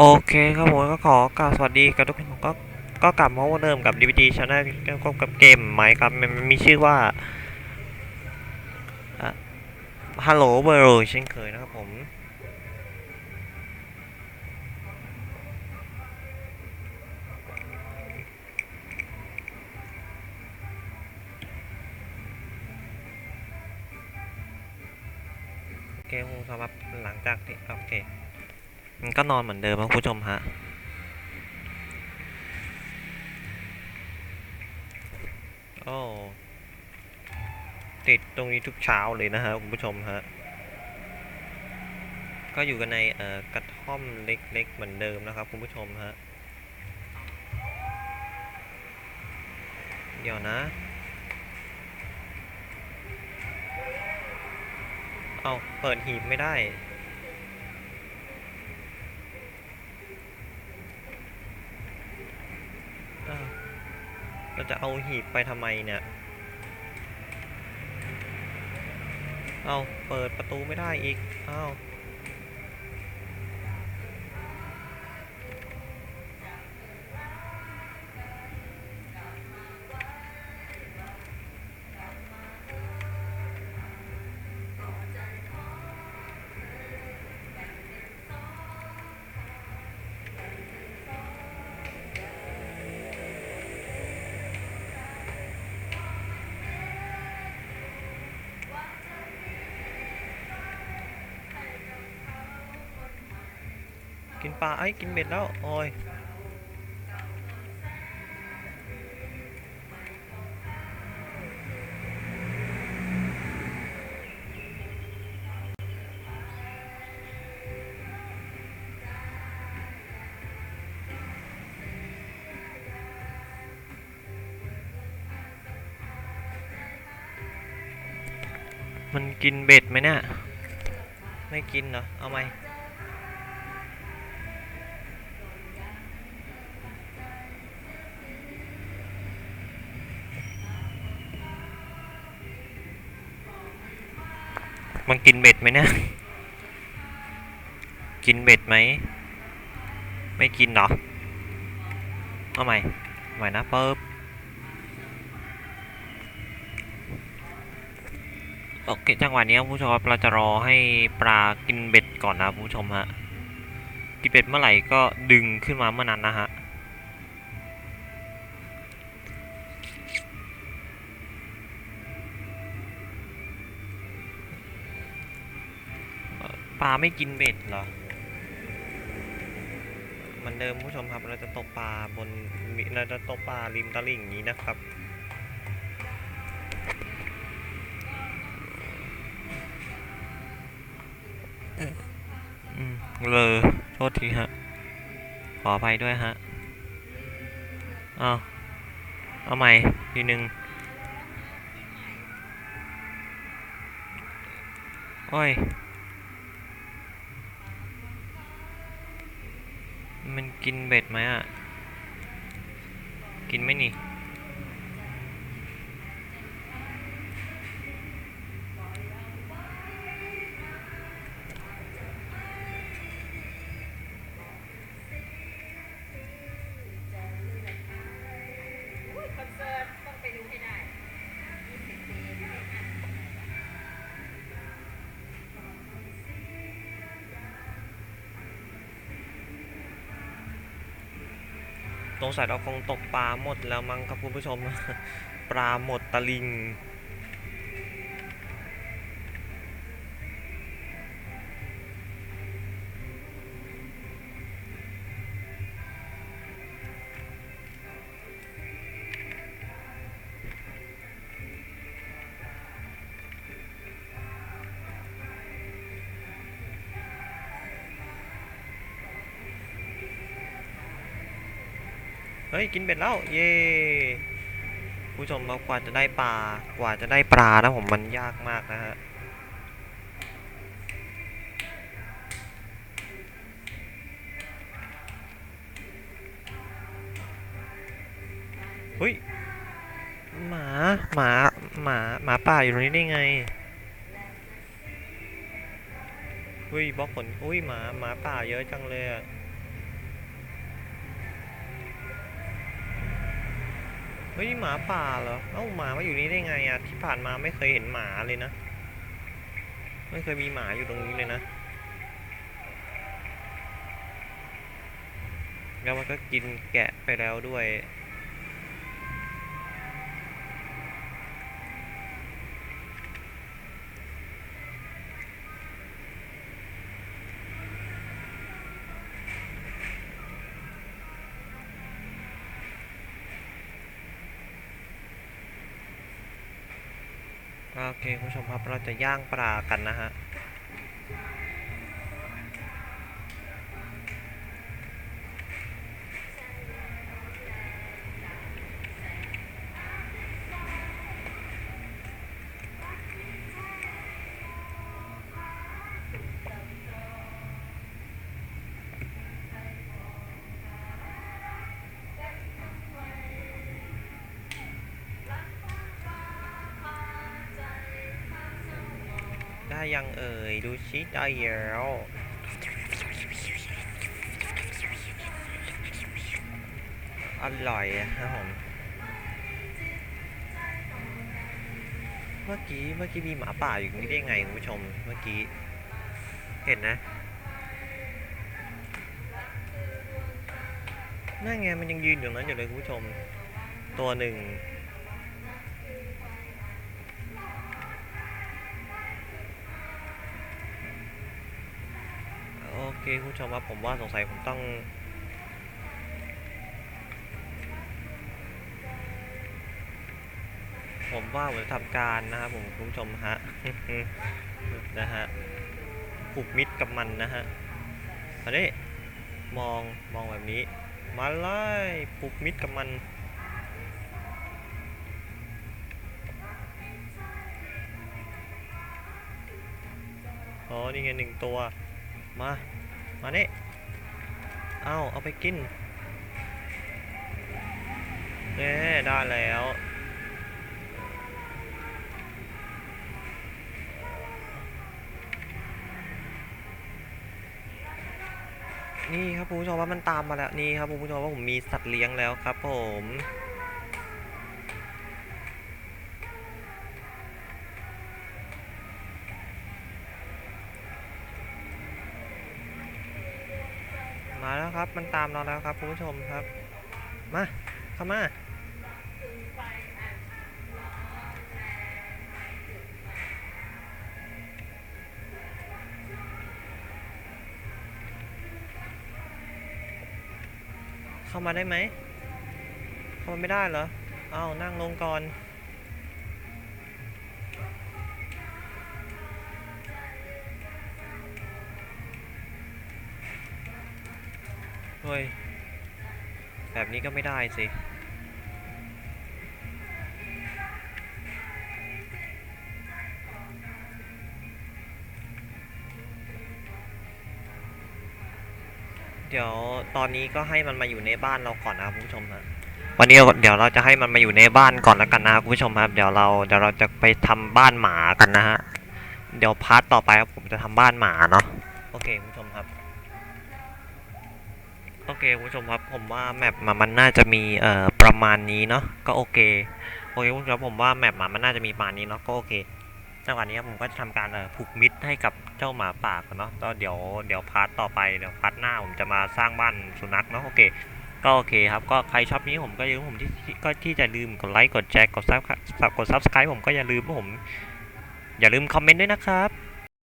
โอเคครับผมก็ขอกล่าวสวัสดีกับทุกคนผมก็ก็กลับมาว่าเดิมกับ DVD Channel ก็กับเกมไหมครับมันมีชื่อว่าอะ Hello World เช่นเคยนะครับผมโอเคคุณผู้ชมครับหลังจากที่โอเค มันก็นอนเหมือนเดิมครับคุณผู้ชมฮะโอ้ติดตรงนี้ทุกเช้าเลยนะฮะคุณผู้ชมฮะก็อยู่กันในกระท่อมเล็กๆเหมือนเดิมนะครับคุณผู้ชมฮะเดี๋ยวนะ เอาเปิดหีบไม่ได้ อ้าว เราจะเอาหีบไปทำไมเนี่ย เอาเปิดประตูไม่ได้อีก เอ้า กินปลาไอ้กินเบ็ดแล้ว โอ้ยมันกินเบ็ดไหมเนี่ย ไม่กินเหรอ เอาไหม มันกินเบ็ดไหมเนี่ย กินเบ็ดไหม ไม่กินเหรอ เอาใหม่ใหม่นะปึ๊บโอเคจังหวะนี้ครับผู้ชมเราจะรอให้ปลากินเบ็ดก่อนนะผู้ชมฮะ กินเบ็ดเมื่อไหร่ก็ดึงขึ้นมาเมื่อนั้นนะฮะ ปลาไม่กินเบ็ดเหรอเหมือนเดิมผู้ชมครับ เราจะตกปลาบนเราจะตกปลาริมตลิ่งอย่างนี้นะครับเลยโทษทีฮะ ขออภัยด้วยฮะ เอาเอาใหม่ทีหนึ่งโอ้ย มันกินเบ็ดไหมอะ กินไหมนี่ สงสัยเราคงตกปลาหมดแล้วมั้งครับคุณผู้ชม ปลาหมดตะลิง เฮ้ย กินเบ็ดแล้ว เย้ผู้ชมครับกว่าจะได้ปลากว่าจะได้ปลานะผมมันยากมากนะฮะเฮ้ยหมาหมาหมาหมาป่าอยู่ตรงนี้ได้ไงเฮ้ยบล็อกผลอุ้ยหมาหมาป่าเยอะจังเลยอะ ฮ้ยนี่หมาป่าเหรอ เอ้าหมามาอยู่นี่ได้ไงอะที่ผ่านมาไม่เคยเห็นหมาเลยนะ ไม่เคยมีหมาอยู่ตรงนี้เลยนะ แล้วมันก็กินแกะไปแล้วด้วย โอเคคุณผู้ชมครับเราจะย่างปลากันนะฮะ ยังเอ่ย ดูชิได้แล้วอร่อยอะครับผม เมื่อกี้เมื่อกี้มีหมาป่าอยู่ตรงนี้ได้ไงคุณผู้ชม เมื่อกี้ เห็นนะนั่นไงมันยังยืนอยู่ตรงนั้นอยู่เลยคุณผู้ชม ตัวหนึ่ง คุณผู้ชมครับผมว่าสงสัยผมต้องผมว่าผมจะทำการนะครับผมคุณผู้ชมฮะนะฮะผูกมิตรกับมันนะฮะอันนี้มองมองแบบนี้ มาเลยผูกมิตรกับมันอ๋อนี่ไงหนึ่งตัว มา มานี่เอาเอาไปกินเน่ได้แล้ว นี่ครับคุณผู้ชมว่ามันตามมาแล้ว นี่ครับคุณผู้ชมว่าผมมีสัตว์เลี้ยงแล้วครับผมับมันตามเราแล้วครับคุณผู้ชมครับ มาเข้ามาเข้ามาได้ไหมเข้ามาไม่ได้เหรอ เอานั่งลงก่อน เฮ้ย แบบนี้ก็ไม่ได้สิ เดี๋ยวตอนนี้ก็ให้มันมาอยู่ในบ้านเราก่อนนะครับคุณผู้ชมฮะวันนี้เดี๋ยวเราจะให้มันมาอยู่ในบ้านก่อนแล้วกันนะครับคุณผู้ชมครับ เดี๋ยวเราเดี๋ยวเราจะไปทำบ้านหมากันนะฮะ เดี๋ยวพาร์ทต่อไปครับผมจะทำบ้านหมาเนาะ โอเคคุณผู้ชมครับ โอเคคุณผู้ชมครับผมว่าแมปมามันน่าจะมีเอ่อประมาณนี้เนาะก็โอเคโอเคคุณผู้ชมผมว่าแมปมามันน่าจะมีประมาณนี้เนาะก็โอเคจังหวะนี้ครับผมก็จะทำการเอ่อผูกมิตรให้กับเจ้าหมาป่าก่อนเนาะก็เดี๋ยวเดี๋ยวพาร์ทต่อไปเดี๋ยวพาร์ทหน้าผมจะมาสร้างบ้านสุนัขเนาะโอเคก็โอเคครับก็ใครชอบนี้ผมก็อย่าลืมผมที่ที่ก็ที่จะลืมกดไลค์กดแชร์กดซับกดซับสไครต์ผมก็อย่าลืมผม อย่าลืมคอมเมนต์ด้วยนะครับ